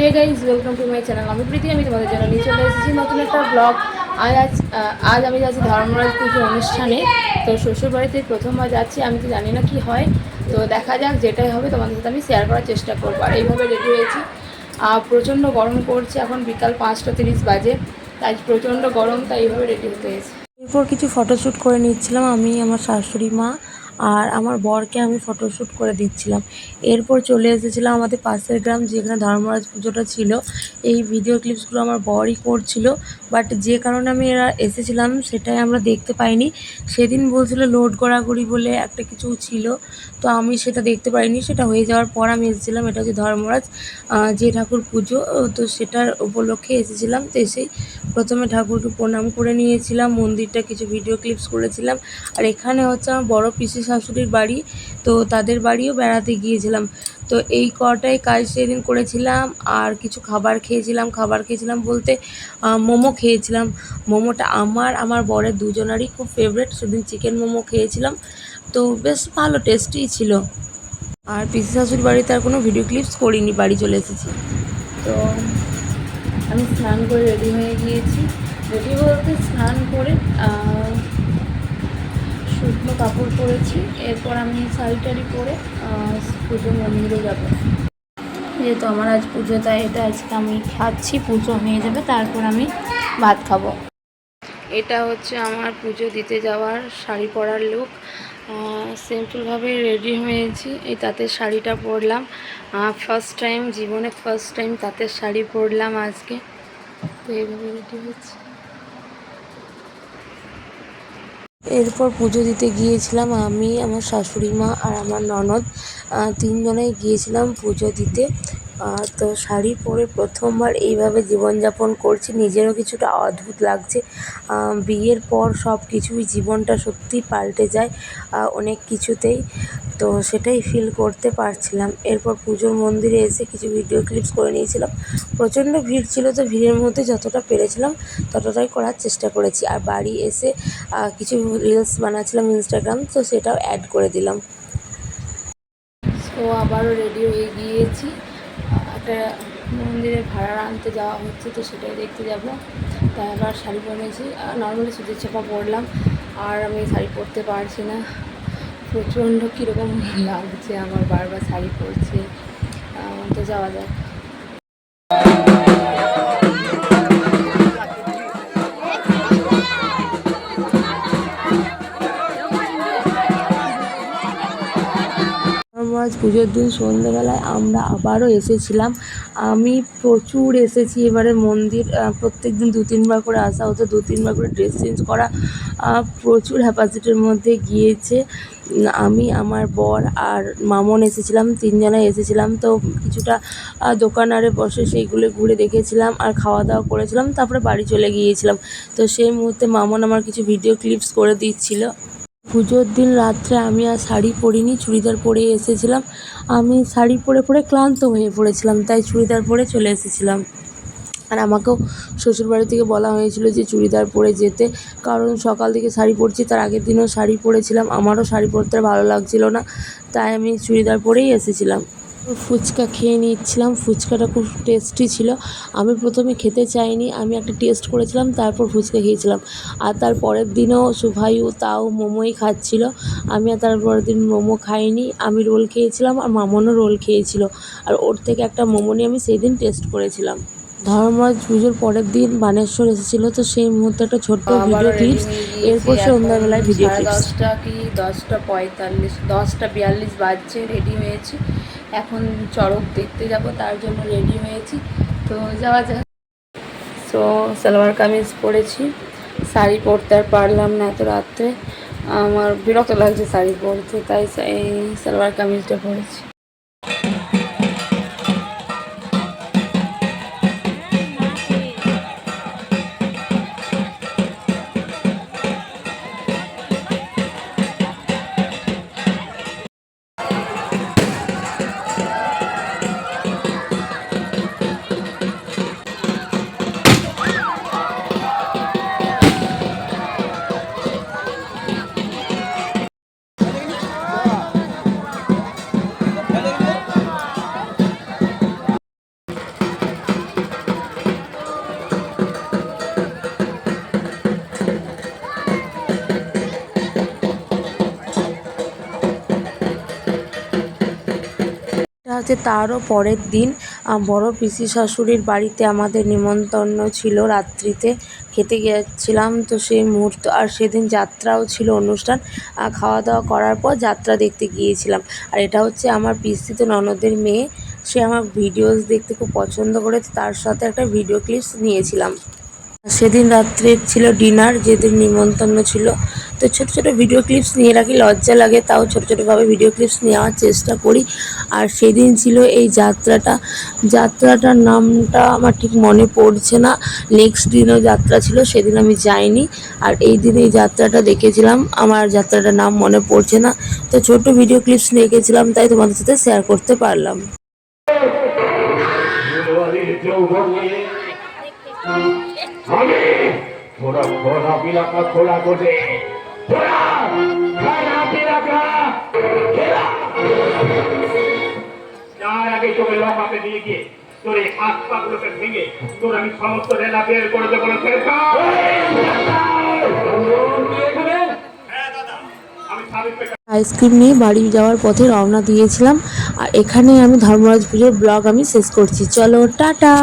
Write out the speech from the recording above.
Hey guys welcome to my channel আমি প্রীতি, আমি তোমাদের জন্য নিয়ে চলে এসেছি। নতুন একটা ব্লগ আজ আজ আজ আমি যাচ্ছি ধর্মরাজ পুজো অনুষ্ঠানে। তো শ্বশুর বাড়িতে প্রথমবার যাচ্ছি, আমি তো জানি না কি হয়। তো দেখা যাক, যেটাই হবে তোমাদের সাথে আমি শেয়ার করার চেষ্টা করব। আর এইভাবে রেডি হয়েছি। প্রচণ্ড গরম করছে এখন বিকাল পাঁচটা তিরিশ বাজে। তাই প্রচণ্ড গরম, তাই এইভাবে রেডি হতে হয়েছে। এরপর কিছু ফটোশ্যুট করে নিচ্ছিলাম আমি, আমার শাশুড়ি মা। আর আমার বরকে আমি ফটোশ্যুট করে দিচ্ছিলাম। এরপর চলে এসেছিলাম আমাদের পাশের গ্রাম যেখানে ধর্মরাজ পুজোটা ছিল। এই ভিডিও ক্লিপসগুলো আমার বরই করছিল। বাট যে কারণে আমি এরা এসেছিলাম সেটাই আমরা দেখতে পাইনি। সেদিন বলছিল লোড গড়াগড়ি বলে একটা কিছু ছিল। তো আমি সেটা দেখতে পাইনি। সেটা হয়ে যাওয়ার পর আমি এসেছিলাম, এটা হচ্ছে ধর্মরাজ যে ঠাকুর পুজো। তো সেটার উপলক্ষে এসেছিলাম। তো এসেই প্রথমে ঠাকুরকে প্রণাম করে নিয়েছিলাম। মন্দিরটা কিছু ভিডিও ক্লিপস করেছিলাম। আর এখানে হচ্ছে আমার বড় পিসি শাশুড়ির বাড়ি, তো তাদের বাড়িও বেড়াতে গিয়েছিলাম। তো এই কটাই কাজ সেদিন করেছিলাম, আর কিছু খাবার খেয়েছিলাম খাবার খেয়েছিলাম বলতে মোমো খেয়েছিলাম। মোমোটা আমার আমার বরের দুজনারই খুব ফেভারেট সেদিন চিকেন মোমো খেয়েছিলাম। তো বেশ ভালো টেস্টি ছিল। আর পিসি শাশুড়ির বাড়িতে আর কোনো ভিডিও ক্লিপস করিনি, বাড়ি চলে এসেছি। তো আমি স্নান করে রেডি হয়ে গিয়েছি। রেডি বলতে স্নান করে শুকনো কাপড় পরেছি। এরপর আমি শাড়ি টাড়ি পরে পুজো মন্দিরে যাব। যেহেতু আমার আজ পুজো, তাই এটা আজকে আমি খাচ্ছি, পুজো হয়ে যাবে, তারপর আমি ভাত খাব। এটা হচ্ছে আমার পুজো দিতে যাওয়ার শাড়ি পরার লুক সিম্পলভাবে রেডি হয়েছি। এই তাঁতের শাড়িটা পরলাম। ফার্স্ট টাইম জীবনে ফার্স্ট টাইম তাঁতের শাড়ি পরলাম আজকে। তো এইভাবে রেডি হয়েছি। এরপর পুজো দিতে গিয়েছিলাম আমি, আমার শাশুড়ি মা আর আমার ননদ। তিনজনেই গিয়েছিলাম পুজো দিতে। তো শাড়ি পরে প্রথমবার এইভাবে জীবনযাপন করছি, নিজেরও কিছুটা অদ্ভুত লাগছে। বিয়ের পর সব কিছুই জীবনটা সত্যিই পাল্টে যায় অনেক কিছুতেই। তো সেটাই ফিল করতে পারছিলাম। এরপর পুজোর মন্দিরে এসে কিছু ভিডিও ক্লিপস করে নিয়েছিলাম। প্রচণ্ড ভিড় ছিল তো ভিড়ের মধ্যে যতটা পেরেছিলাম ততটাই করার চেষ্টা করেছি। আর বাড়ি এসে কিছু রিলস বানাচ্ছিলাম ইনস্টাগ্রাম তো সেটাও অ্যাড করে দিলাম। তো আবারও রেডি হয়ে গিয়েছি। একটা মন্দিরে ভাড়া আনতে যাওয়া হচ্ছে তো সেটাই দেখতে যাব। তাই আবার শাড়ি পরেছি। আর নর্মালি সুতির চাপা পরলাম। আর আমি শাড়ি পরতে পারছি না। প্রচণ্ড কীরকম লাগছে আমার বারবার শাড়ি পরছে। তো যাওয়া যাক। আজ পুজোর দিন সন্ধ্যেবেলায় আমরা আবারও এসেছিলাম। আমি প্রচুর এসেছি এবারে মন্দির প্রত্যেক দিন দু তিনবার করে আসা হতো, দু তিনবার করে ড্রেস চেঞ্জ করা প্রচুর হ্যাপাসিটির মধ্যে গিয়েছে। আমি, আমার বর আর মামন এসেছিলাম তিনজনে এসেছিলাম। তো কিছুটা দোকান আরে বসে সেইগুলো ঘুরে দেখেছিলাম আর খাওয়া দাওয়া করেছিলাম, তারপরে বাড়ি চলে গিয়েছিলাম। তো সেই মুহূর্তে মামন আমার কিছু ভিডিও ক্লিপস করে দিচ্ছিল। পুজোর দিন রাত্রে আমি আর শাড়ি পরিনি, চুড়িদার পরে এসেছিলাম। আমি শাড়ি পরে পরে ক্লান্ত হয়ে পড়েছিলাম, তাই চুড়িদার পরে চলে এসেছিলাম। আর আমাকেও শ্বশুরবাড়ি থেকে বলা হয়েছিল যে চুড়িদার পরে যেতে, কারণ সকাল থেকে শাড়ি পরছি, তার আগের দিনও শাড়ি পরেছিলাম, আমারও শাড়ি পরতে ভালো লাগছিল না, তাই আমি চুড়িদার পরেই এসেছিলাম। ফুচকা খেয়ে নিচ্ছিলাম ফুচকাটা খুব টেস্টি ছিল। আমি প্রথমে খেতে চাইনি। আমি একটা টেস্ট করেছিলাম তারপর ফুচকা খেয়েছিলাম। আর তার পরের দিনও সুভাইও তাও মোমোই খাচ্ছিল। আমি আর তার পরের দিন মোমো খাইনি। আমি রোল খেয়েছিলাম আর মামনও রোল খেয়েছিল। আর ওর থেকে একটা মোমো নিয়ে আমি সেই দিন টেস্ট করেছিলাম। ধর্মরাজ পুজোর পরের দিন বানেশ্বর এসেছিল তো সেই মুহূর্তে একটা ছোট্ট ভিডিও ক্লিপস। এরপর সন্ধ্যাবেলায় ভিডিও ক্লিপস দশটা কি? দশটা পঁয়তাল্লিশ দশটা বিয়াল্লিশ বাজছে রেডি হয়েছি। এখন চড়ক দেখতে যাব, তার জন্য রেডি হয়েছি। তো যাওয়া যাক। সো সালোয়ার কামিজ পরেছি, শাড়ি পরতে আর পারলাম না এত রাত্রে। আমার বিরক্ত লাগছে শাড়ি পরতে, তাই এই সালোয়ার কামিজটা পরেছি। হচ্ছে তারও পরের দিন বড় পিসি শাশুড়ির বাড়িতে আমাদের নিমন্ত্রণ ছিল রাত্রিতে। খেতে গিয়েছিলাম তো সেই মুহূর্ত, আর সেদিন যাত্রাও ছিল অনুষ্ঠান খাওয়া দাওয়া করার পর যাত্রা দেখতে গিয়েছিলাম। আর এটা হচ্ছে আমার পিসিতে ননদের মেয়ে, সে আমার ভিডিওস দেখতে খুব পছন্দ করে তার সাথে একটা ভিডিও ক্লিপস নিয়েছিলাম। সেদিন রাত্রে ছিল ডিনার যেদিন নিমন্ত্রণ ছিল তো ছোট ছোট ভিডিও ক্লিপস নিয়ে রাখি লজ্জা লাগে তাও ছোট ছোটোভাবে ভিডিও ক্লিপস নেওয়ার চেষ্টা করি আর সেদিন ছিল এই যাত্রাটা যাত্রাটার নামটা আমার ঠিক মনে পড়ছে না নেক্সট দিনও যাত্রা ছিল সেদিন আমি যাইনি আর এই দিন এই যাত্রাটা দেখেছিলাম আমার যাত্রাটার নাম মনে পড়ছে না তো ছোট ভিডিও ক্লিপস নিয়ে গেছিলাম তাই তোমাদের সাথে শেয়ার করতে পারলাম আমি করে আইসক্রিম নিয়ে বাড়ি যাওয়ার পথে রওনা দিয়েছিলাম। আর এখানে আমি ধর্মরাজ পুজোর ব্লগ আমি শেষ করছি। চলো, টাটা।